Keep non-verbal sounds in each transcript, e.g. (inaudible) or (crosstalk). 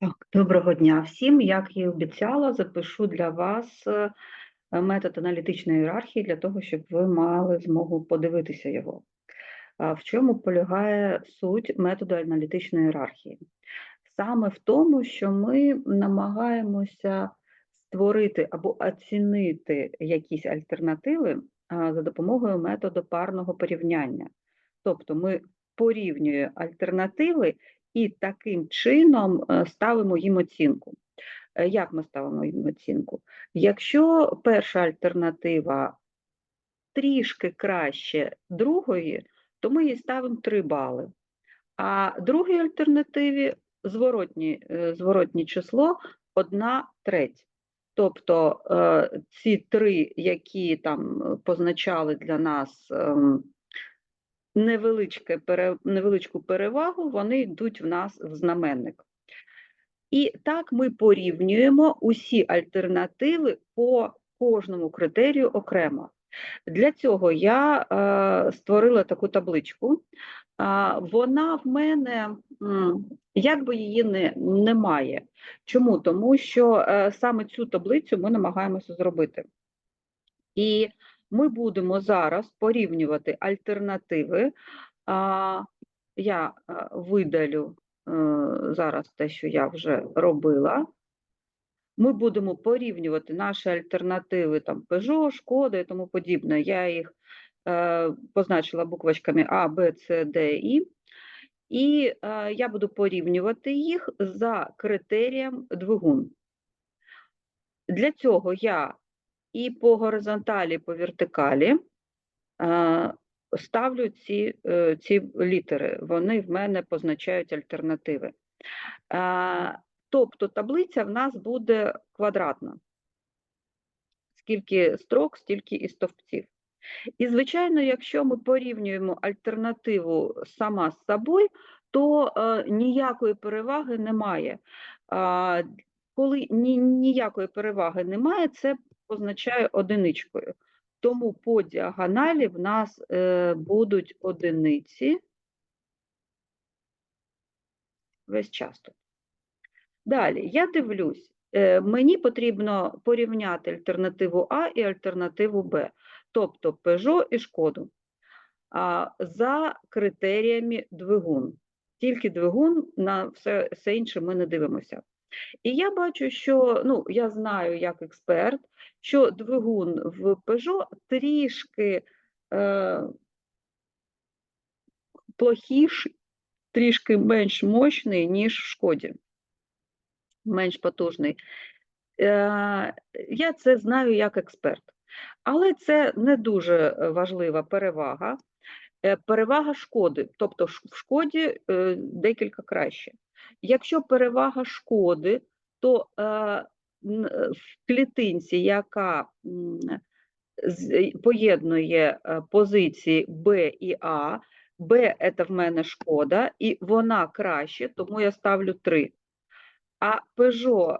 Так, доброго дня всім. Як і обіцяла, запишу для вас е, метод аналітичної ієрархії для того, щоб ви мали змогу подивитися його. В чому полягає суть методу аналітичної ієрархії? Саме в тому, що ми намагаємося створити або оцінити якісь альтернативи за допомогою методу парного порівняння. Тобто ми порівнюємо альтернативи і таким чином е, ставимо їм оцінку. Е, Як ми ставимо їм оцінку? Якщо перша альтернатива трішки краще другої, то ми їй ставимо 3 бали. А другій альтернативі зворотні, е, зворотнє число 1 треть. Тобто ці три, які там позначали для нас ем, невеличке, пере- невеличку перевагу, вони йдуть в нас в знаменник. І так ми порівнюємо усі альтернативи по кожному критерію окремо. Для цього я е, створила таку табличку. А, Вона в мене, як би її не, немає. Чому? Тому що е, саме цю таблицю ми намагаємося зробити. І ми будемо зараз порівнювати альтернативи. Я видалю е, зараз те, що я вже робила. Ми будемо порівнювати наші альтернативи, там Peugeot, Шкода і тому подібне. Я їх е, позначила буквочками А, Б, С, Д, І. І е, я буду порівнювати їх за критерієм двигун. Для цього я і по горизонталі, по вертикалі е, ставлю ці, е, ці літери. Вони в мене позначають альтернативи. Е, Тобто таблиця в нас буде квадратна. Скільки строк, стільки і стовпців. І, звичайно, якщо ми порівнюємо альтернативу сама з собою, то е, ніякої переваги немає. А, коли ні, ніякої переваги немає, це позначає одиничкою. Тому по діагоналі в нас е, будуть одиниці весь час тут. Далі, я дивлюсь, е, мені потрібно порівняти альтернативу А і альтернативу Б, тобто Peugeot і Шкоду, а, за критеріями двигун. Тільки двигун, на все, все інше ми не дивимося. І я бачу, що ну, я знаю як експерт, що двигун в Peugeot трішки е, плохіший, трішки менш мощний, ніж в Шкоді менш потужний. Е, Я це знаю як експерт. Але це не дуже важлива перевага. Е, Перевага шкоди, тобто в шкоді е, декілька краще. Якщо перевага шкоди, то е, е, в клітинці, яка поєднує е, позиції Б і А, Б це в мене шкода, і вона краще, тому я ставлю 3. А Peugeot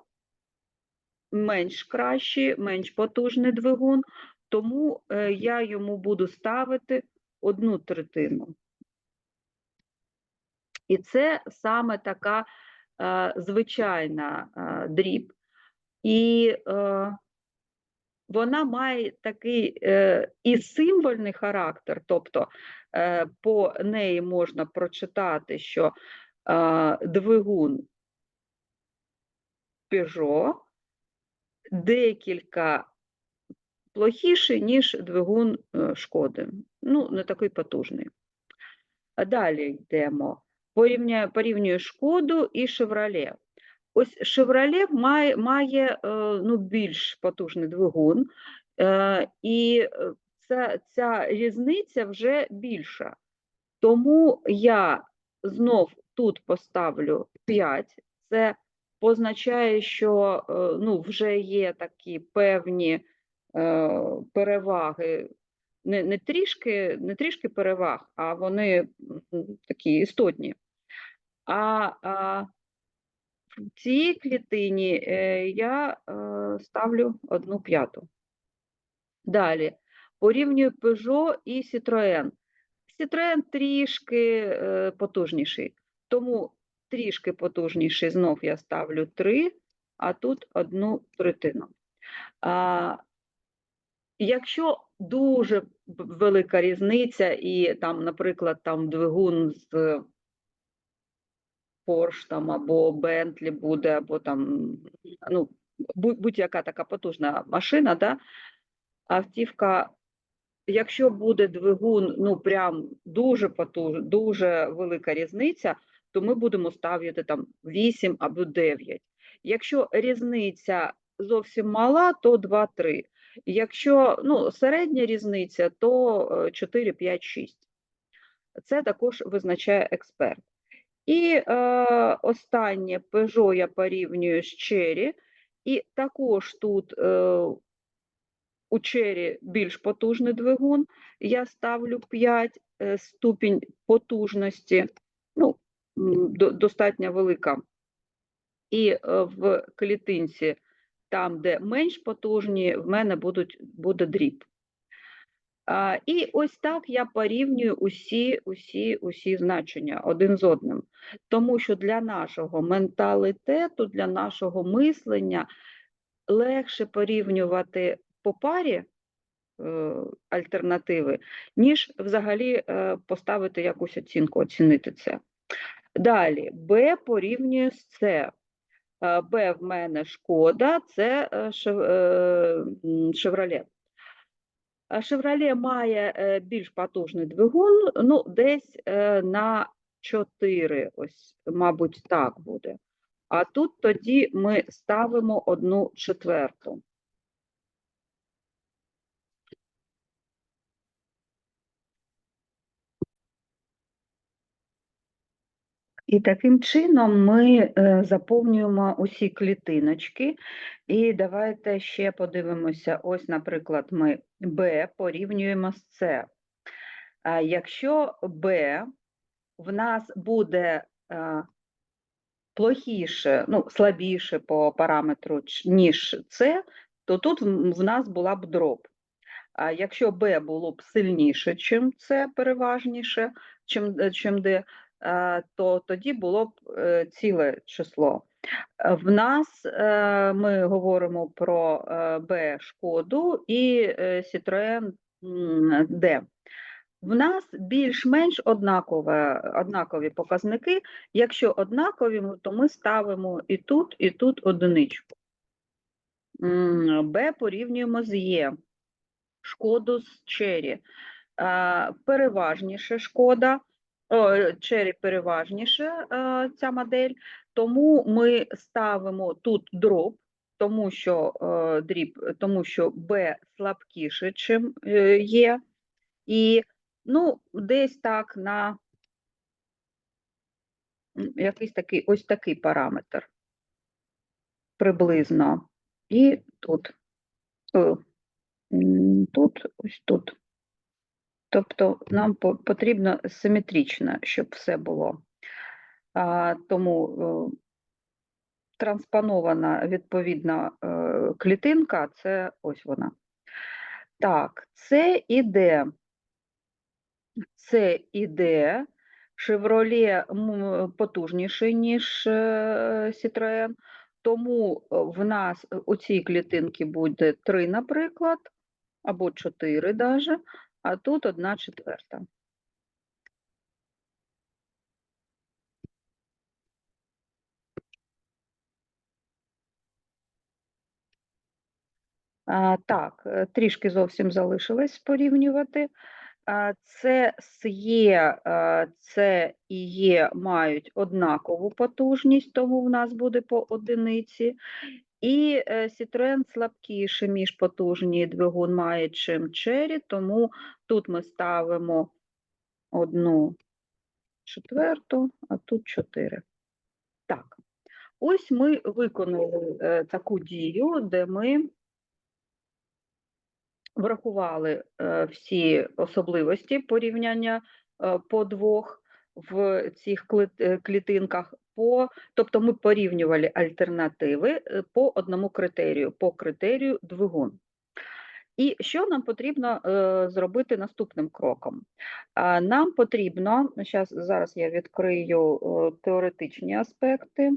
менш кращий, менш потужний двигун, тому я йому буду ставити одну третину. І це саме така е, звичайна е, дріб. І е, вона має такий е, і символьний характер, тобто е, по неї можна прочитати, що е, двигун Peugeot декілька плохіший, ніж двигун е, Шкоди. Ну, не такий потужний. Далі йдемо. Порівняю, порівнюю Шкоду і Chevrolet. Ось Chevrolet має, має е, ну, більш потужний двигун, е, і е, ця, ця різниця вже більша. Тому я знов тут поставлю 5. Це позначає, що ну, вже є такі певні переваги, не, не, трішки, не трішки переваг, а вони такі істотні. А, а в цій клітині е, я е, ставлю одну п'яту. Далі порівнюю Peugeot і Citroën. Citroën трішки е, потужніший, тому трішки потужніший, знов я ставлю 3, а тут одну третину. А, якщо дуже велика різниця, і там, наприклад, там двигун з Porsche там, або Bentley буде, або там ну, будь- будь-яка така потужна машина, да, автівка, якщо буде двигун, ну прям дуже потуж, дуже велика різниця, то ми будемо ставити там 8 або 9. Якщо різниця зовсім мала, то 2-3. Якщо ну, середня різниця, то е, 4, 5, 6. Це також визначає експерт. І е, останнє Peugeot я порівнюю з Cherry. І також тут е, у Cherry більш потужний двигун. Я ставлю 5 е, ступінь потужності, ну, до- достатньо велика. І е, в клітинці, там, де менш потужні, в мене будуть, буде дріб. А, і ось так я порівнюю усі, усі, усі значення один з одним. Тому що для нашого менталітету, для нашого мислення легше порівнювати по парі е, альтернативи, ніж взагалі е, поставити якусь оцінку, оцінити це. Далі, Б порівнює з С. Е, Б в мене шкода, це е, е, Шевроле. Шевроле має більш потужний двигун, ну, десь на 4, ось, мабуть, так буде. А тут тоді ми ставимо одну четверту. І таким чином ми е, заповнюємо усі клітиночки. І давайте ще подивимося. Ось, наприклад, ми Б порівнюємо з С. Якщо Б в нас буде е, плохіше, ну, слабіше по параметру, ніж С, то тут в нас була б дроб. А якщо Б було б сильніше, чим С, переважніше, чим, е, чим Д, то тоді було б е, ціле число. Е, В нас е, ми говоримо про е, Б шкоду і е, Citroën D. В нас більш-менш однакові показники. Якщо однакові, то ми ставимо і тут, і тут одиничку. Б порівнюємо з Є. Шкоду з Чері. Е, Переважніше шкода, о, Чері переважніше е, ця модель, тому ми ставимо тут дроб, тому що е, дріб, тому що Б слабкіше, чим е, є. І ну, десь так на якийсь такий ось такий параметр приблизно. І тут, тут, ось тут. Тобто нам потрібно симетрично, щоб все було. А, тому е, транспонована відповідна е, клітинка це ось вона. Так, це іде. Це іде. М, потужніший, ніж е, Citroën, тому в нас у цій клітинці буде 3, наприклад, або 4 даже, а тут 1 четверта. Так, е, трішки зовсім залишилось порівнювати. Це е, це і Є мають однакову потужність, тому в нас буде по одиниці. І е, Citroën слабкіше, між потужні двигун має, чим Cherry, тому тут ми ставимо одну четверту, а тут чотири. Так, ось ми виконали е, таку дію, де ми врахували е, всі особливості порівняння по двох в цих клітинках. По, тобто ми порівнювали альтернативи е, по одному критерію, по критерію двигун. І що нам потрібно е, зробити наступним кроком? Нам потрібно, щас, зараз я відкрию е, теоретичні аспекти.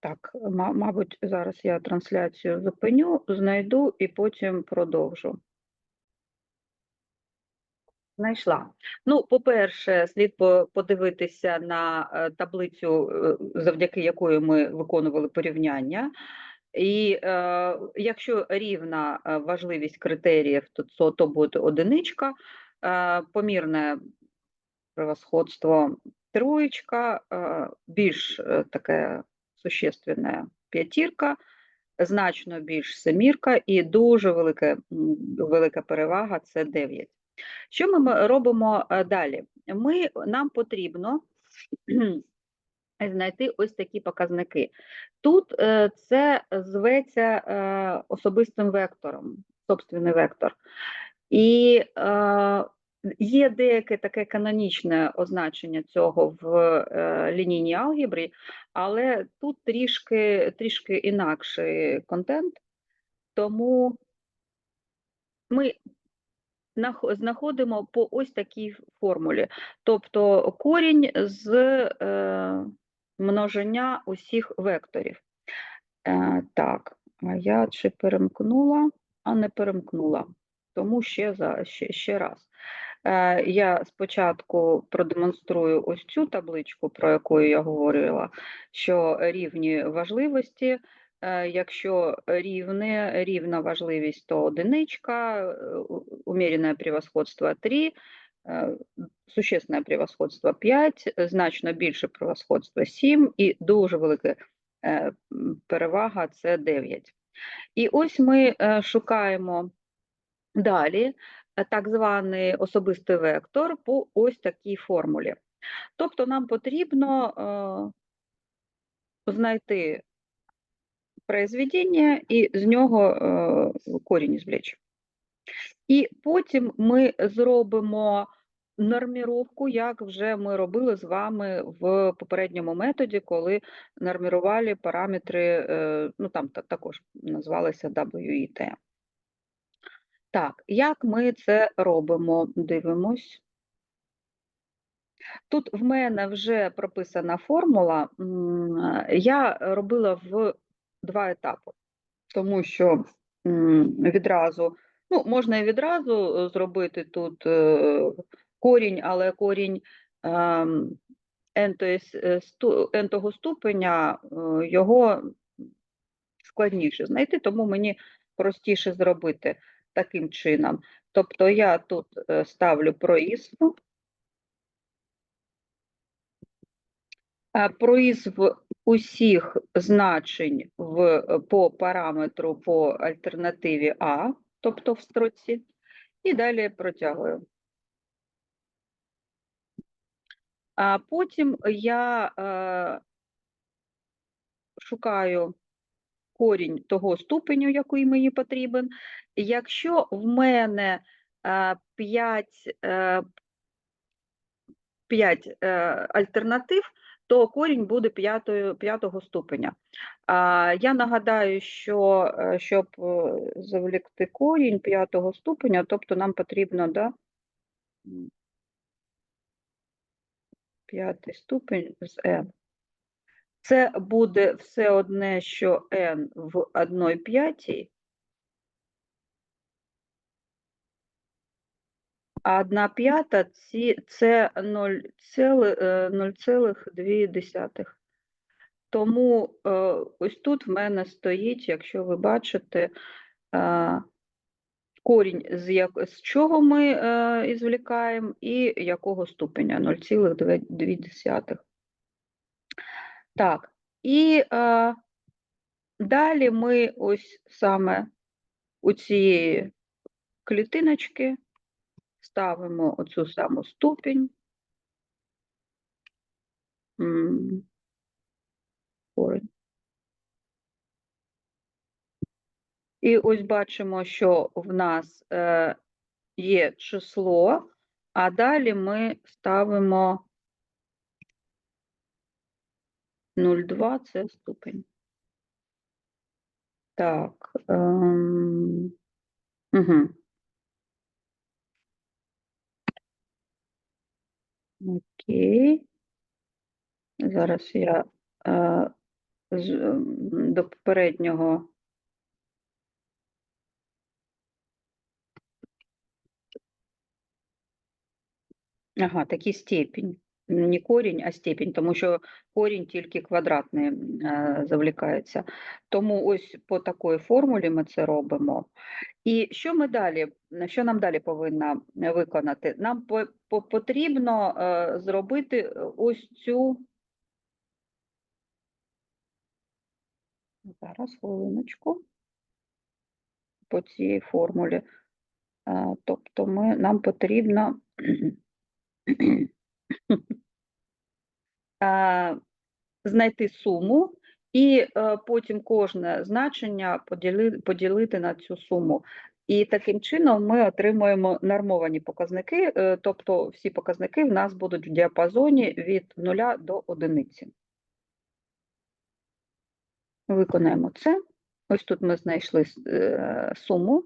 Так, мабуть, зараз я трансляцію зупиню, знайду і потім продовжу. Знайшла. Ну, по-перше, слід подивитися на е, таблицю, е, завдяки якої ми виконували порівняння. І е, якщо рівна е, важливість критеріїв, то, то, буде одиничка, е, помірне превосходство троєчка, е, більш е, таке существенне п'ятірка, значно більш семірка і дуже велика, велика перевага це 9. Що ми робимо е, далі? Ми, нам потрібно (clears throat) знайти ось такі показники. Тут е, це зветься е, особистим вектором, собственний вектор. І є деяке таке канонічне означення цього в лінійній алгебрі, але тут трішки, трішки інакший контент, тому ми знаходимо по ось такій формулі. Тобто корінь з е, множення усіх векторів. Е, так, я чи перемкнула, а не перемкнула. Тому ще, за, ще, ще раз. Е, я спочатку продемонструю ось цю табличку, про яку я говорила, що рівні важливості. Е, Якщо рівне, рівна важливість, то одиничка, е, у- превосходство 3, е, существенне превосходство 5, значно більше превосходство 7 і дуже велике е, перевага це 9. І ось ми шукаємо далі так званий особистий вектор по ось такій формулі. Тобто нам потрібно знайти произведення і з нього е, корінь извлечь. І потім ми зробимо норміровку, як вже ми робили з вами в попередньому методі, коли нормірували параметри, е, ну там та- також назвалися W і T. Так, як ми це робимо? Дивимось. Тут в мене вже прописана формула. Я робила в два етапи, тому що відразу, ну, можна і відразу е, зробити тут е, корінь, але корінь ем, е, n-того ступеня його складніше знайти, тому мені простіше зробити таким чином. Тобто я тут ставлю проїзд, Проїзв усіх значень в, по параметру по альтернативі А, тобто в строці, і далі протягую. А потім я е, шукаю корінь того ступеню, який мені потрібен. Якщо в мене е, 5, е, 5 е, альтернатив, то корінь буде п'ятого ступеня. Я нагадаю, що е, щоб е, завлекти корінь п'ятого ступеня, тобто нам потрібно да, п'ятий ступень з n. Це буде все одне, що n в 1 п'ятій, а 1 п'ята це 0,2. Тому е, ось тут в мене стоїть, якщо ви бачите, е, корінь, з, як, з чого ми е, ізвлікаємо, і якого ступеня 0,2. Так, і е, далі ми ось саме у цієї клітиночки ставимо оцю саму ступінь. М. І ось бачимо, що в нас е, є число, а далі ми ставимо 0,2 це ступень. Так. Ем... Угу. Окей. Зараз я е, з, до попереднього. Ага, такий степінь. Не корінь, а степінь, тому що корінь тільки квадратний е, завлікається. Тому ось по такій формулі ми це робимо. І що ми далі, що нам далі повинна виконати? Нам по, потрібно е, зробити ось цю. Зараз хвилиночку по цій формулі. Е, Тобто ми, нам потрібно (clears throat) е, знайти суму і е, потім кожне значення поділити на цю суму. І таким чином ми отримуємо нормовані показники, е, тобто всі показники в нас будуть в діапазоні від 0 до 1. Виконаємо це. Ось тут ми знайшли е, суму.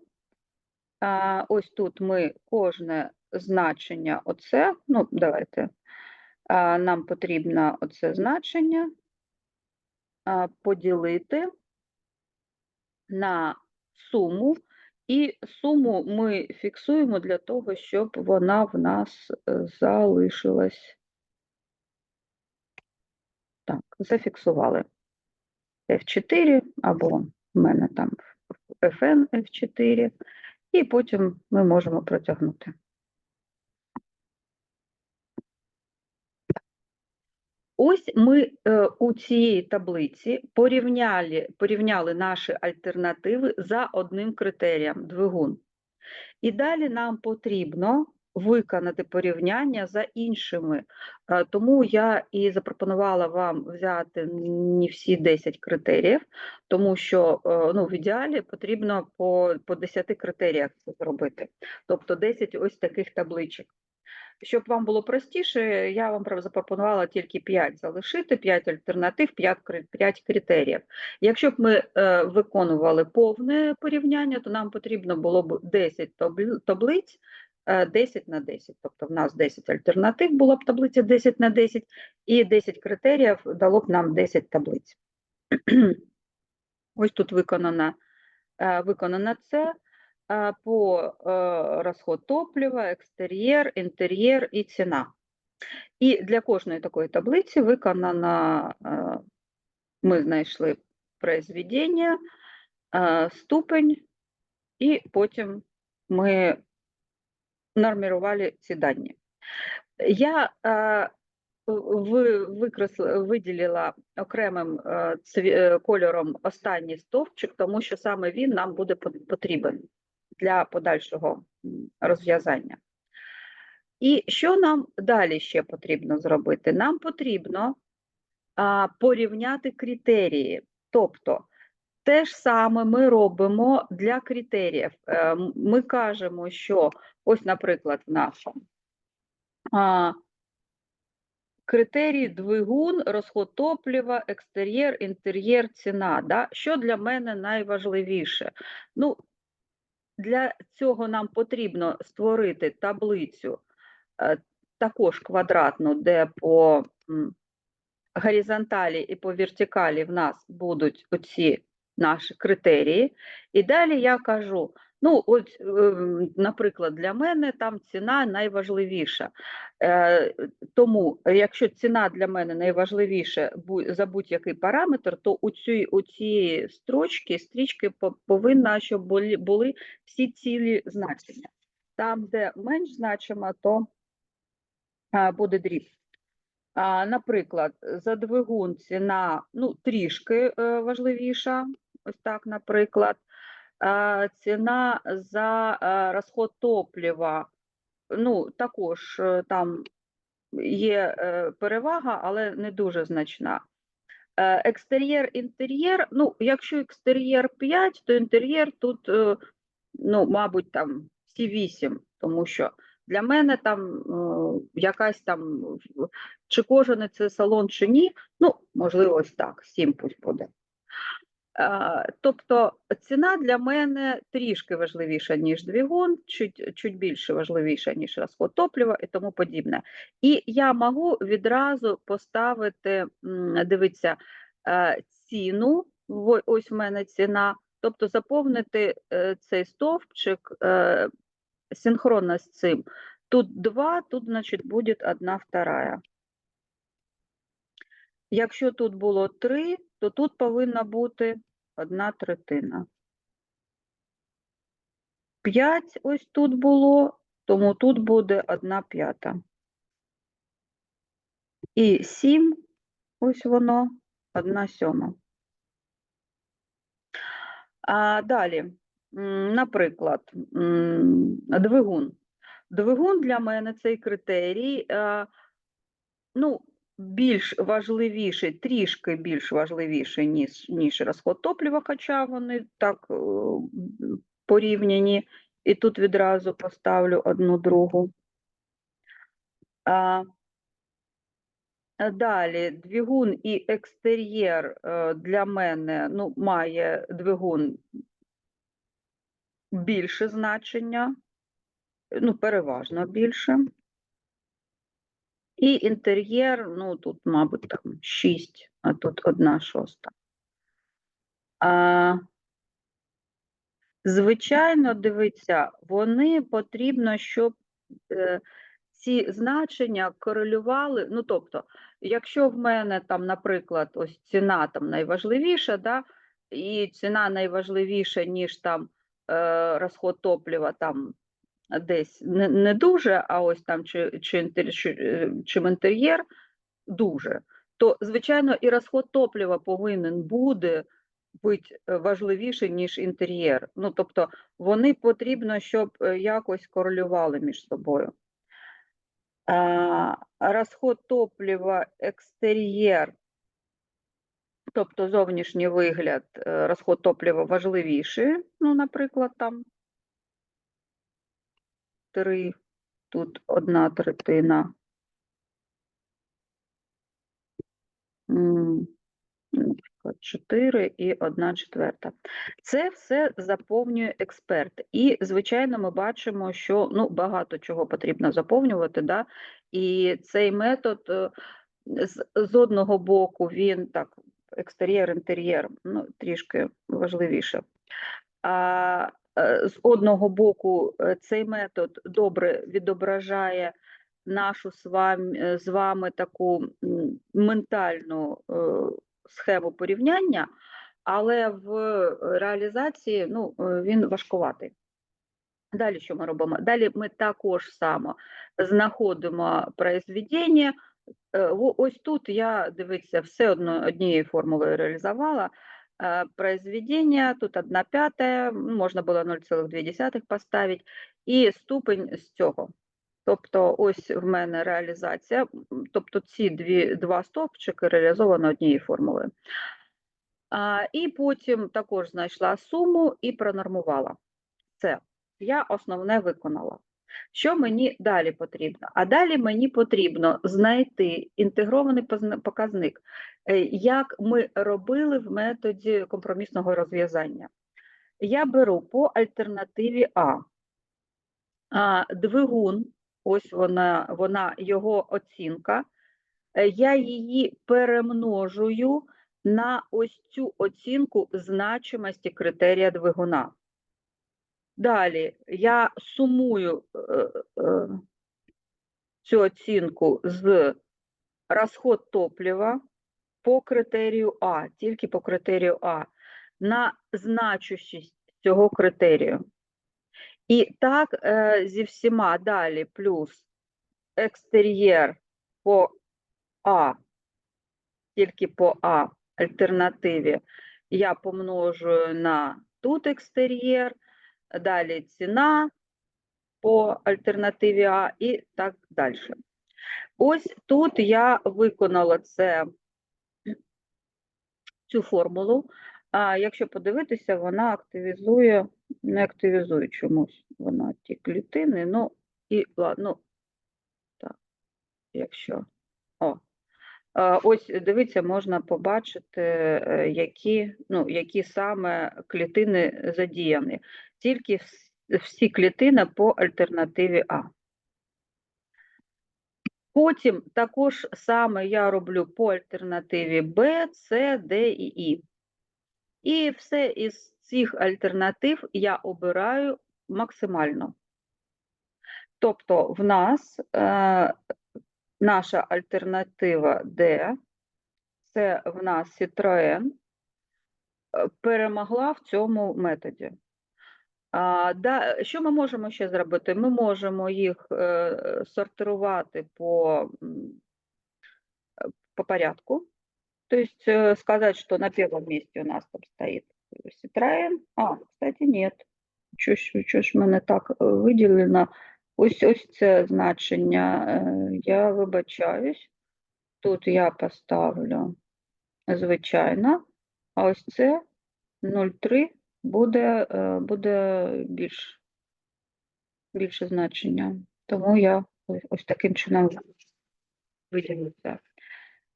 Ось тут ми кожне значення, оце, ну, давайте, нам потрібно оце значення поділити на суму, і суму ми фіксуємо для того, щоб вона в нас е, залишилась. Так, зафіксували F4 або в мене там FN F4, і потім ми можемо протягнути. Ось ми е, у цій таблиці порівняли, порівняли наші альтернативи за одним критерієм двигун. І далі нам потрібно виконати порівняння за іншими. Е, Тому я і запропонувала вам взяти не всі 10 критеріїв, тому що е, ну, в ідеалі потрібно по, по 10 критеріях це зробити. Тобто 10 ось таких табличок. Щоб вам було простіше, я вам запропонувала тільки 5 залишити, 5 альтернатив, 5, 5 критеріїв. Якщо б ми е, виконували повне порівняння, то нам потрібно було б 10 таблиць, е, 10 на 10. Тобто в нас 10 альтернатив була б таблиця 10 на 10, і 10 критеріїв дало б нам 10 таблиць. (clears throat) Ось тут виконано, е, виконано це по э, розход топлива, екстер'єр, інтер'єр і ціна. І для кожної такої таблиці виконано, е, ми знайшли произведення, ступень, і потім ми нормірували ці дані. Я виділила окремим кольором останній стовпчик, тому що саме він нам буде потрібен для подальшого розв'язання. І що нам далі ще потрібно зробити? Нам потрібно а, порівняти критерії. Тобто, те ж саме ми робимо для критеріїв. Е, Ми кажемо, що ось, наприклад, в нашому а, критерії двигун, розход топлива, екстер'єр, інтер'єр, ціна. Да? Що для мене найважливіше? Ну, для цього нам потрібно створити таблицю е, також квадратну, де по горизонталі і по вертикалі в нас будуть оці наші критерії. І далі я кажу: ну, от, ем, наприклад, для мене там ціна найважливіша. Е, Тому, якщо ціна для мене найважливіша за будь-який параметр, то у цій, у цієї строчки, стрічки по- повинна, щоб були, були всі цілі значення. Там, де менш значимо, то буде дріб. Наприклад, за двигун ціна ну, трішки е, важливіша, ось так, наприклад. Ціна за розход топлива, ну, також е, там є е, перевага, але не дуже значна. Е, Екстер'єр, інтер'єр, ну, якщо екстер'єр 5, то інтер'єр тут, ну, мабуть, там всі 8, тому що для мене там якась там, чи кожен це салон, чи ні, ну, можливо, ось так, 7 пусть буде. А, Тобто ціна для мене трішки важливіша, ніж двигун, чуть, чуть більше важливіша, ніж розход топлива і тому подібне. І я можу відразу поставити, дивіться, е, ціну, ось в мене ціна, тобто заповнити е, цей стовпчик е, синхронно з цим. Тут 2, тут, значить, буде 1 вторая. Якщо тут було 3, то тут повинна бути 1 третина. 5 ось тут було, тому тут буде 1 п'ята. І 7, ось воно, 1 сьома. А далі, наприклад, двигун. Двигун для мене цей критерій, е, ну, більш важливіший, трішки більш важливіший, ніж, ніж розход топлива, хоча вони так е, порівняні. І тут відразу поставлю одну другу. А, е, Далі, двигун і екстер'єр е, для мене ну, має двигун більше значення, ну, переважно більше. І інтер'єр, ну, тут, мабуть, там 6, а тут 1 шоста. Звичайно, дивіться, вони потрібно, щоб е, ці значення корелювали. Ну, тобто, якщо в мене там, наприклад, ось ціна там найважливіша, да, і ціна найважливіша, ніж там е, розход топлива там десь не, не дуже, а ось там чи, чи, інтер, чи, е, чим інтер'єр дуже, то, звичайно, і розход топлива повинен буде бути е, важливіший, ніж інтер'єр. Ну, тобто, вони потрібно, щоб е, якось корелювали між собою. А, розход топлива, екстер'єр, тобто зовнішній вигляд, розход топлива важливіший, ну, наприклад, там 3, тут одна третина. 4 і 1 четверта. Це все заповнює експерт. І, звичайно, ми бачимо, що ну, багато чого потрібно заповнювати. Да? І цей метод е, з, з одного боку він так, екстер'єр, інтер'єр, ну, трішки важливіше. А з одного боку, е, цей метод добре відображає нашу з вами, е, з вами таку ментальну е, схему порівняння, але в реалізації ну, е, він важкуватий. Далі що ми робимо? Далі ми також само знаходимо произведення. Е, Ось тут я, дивіться, все одно однією формулою реалізувала. Е, Произведення, тут 1 п'ята, м, можна було 0,2 поставити, і ступень з цього. Тобто ось в мене реалізація, тобто ці дві, два стовпчики реалізовано однією формулою. А, і потім також знайшла суму і пронормувала. Це я основне виконала. Що мені далі потрібно? А далі мені потрібно знайти інтегрований показник, е, як ми робили в методі компромісного розв'язання. Я беру по альтернативі А. Двигун, ось вона, вона його оцінка. Е, Я її перемножую на ось цю оцінку значимості критерія двигуна. Далі. Я сумую е, е, цю оцінку з розход топлива по критерію А, тільки по критерію А, на значущість цього критерію. І так е, зі всіма. Далі. Плюс екстер'єр по А, тільки по А альтернативі. Я помножую на тут екстер'єр, далі ціна по альтернативі А і так далі. Ось тут я виконала це, цю формулу. А якщо подивитися, вона активізує, не активізує чомусь вона ті клітини. Ну, і ладно, так, якщо. А, Ось дивіться, можна побачити, е, які, ну, які саме клітини задіяні. Тільки всі клітини по альтернативі А. Потім також саме я роблю по альтернативі Б, С, Д і І. І все із цих альтернатив я обираю максимально. Тобто в нас е, наша альтернатива D, це в нас Citroen, е, перемогла в цьому методі. А, да, що ми можемо ще зробити? Ми можемо їх е, сортувати по, по порядку. То есть э, сказать, что на первом месте у нас там стоит Citroen. А, кстати, нет. Що ж, ж в мене так е, виділено? Ось ось це значення. Е, Я вибачаюсь. Тут я поставлю звичайно, а ось це 0,3 буде, е, буде більш, більше значення. Тому я ось, таким чином виділю це.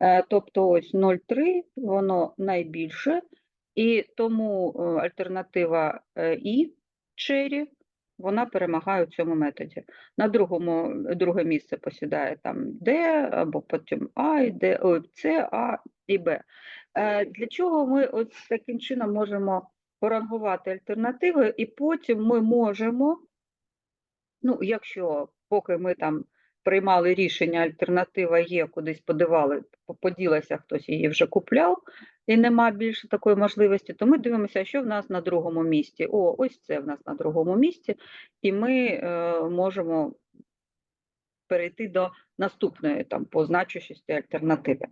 Е, Тобто ось 0,3, воно найбільше, і тому альтернатива І Cherry, вона перемагає у цьому методі. На другому, друге місце посідає там Д, або потім А, і Д, о, С, А і Б. Е, Для чого ми от таким чином можемо порангувати альтернативи, і потім ми можемо, ну, якщо поки ми там приймали рішення, альтернатива є, кудись подивали, поділася, хтось її вже купляв, і нема більше такої можливості, то ми дивимося, що в нас на другому місці. О, ось це в нас на другому місці, і ми е, можемо перейти до наступної там по альтернативи.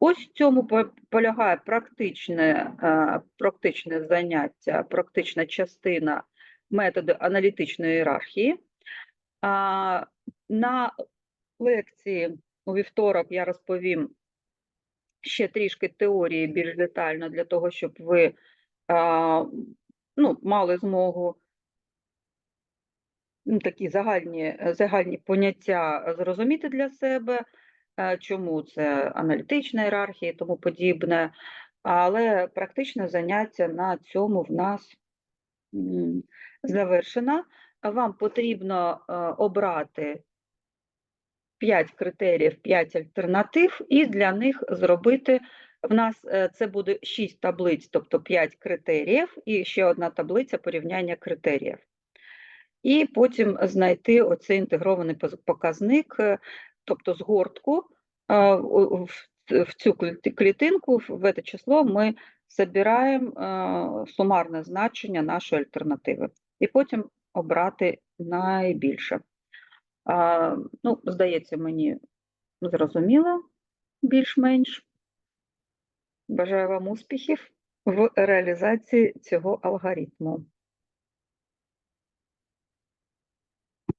Ось в цьому полягає практичне, е, практичне заняття, практична частина методу аналітичної ієрархії. На лекції у вівторок я розповім ще трішки теорії більш детально для того, щоб ви а, ну, мали змогу ну, такі загальні, загальні поняття зрозуміти для себе, е, чому це аналітична ієрархія і тому подібне. Але практичне заняття на цьому в нас завершено. Вам потрібно е, обрати 5 критеріїв, 5 альтернатив, і для них зробити. В нас е, це буде 6 таблиць, тобто 5 критеріїв, і ще одна таблиця порівняння критеріїв. І потім знайти оцей інтегрований показник, е, тобто згортку е, в цю клітинку, в це число ми збираємо сумарне значення нашої альтернативи. І потім обрати найбільше. А, Ну, здається, мені зрозуміло більш-менш. Бажаю вам успіхів в реалізації цього алгоритму.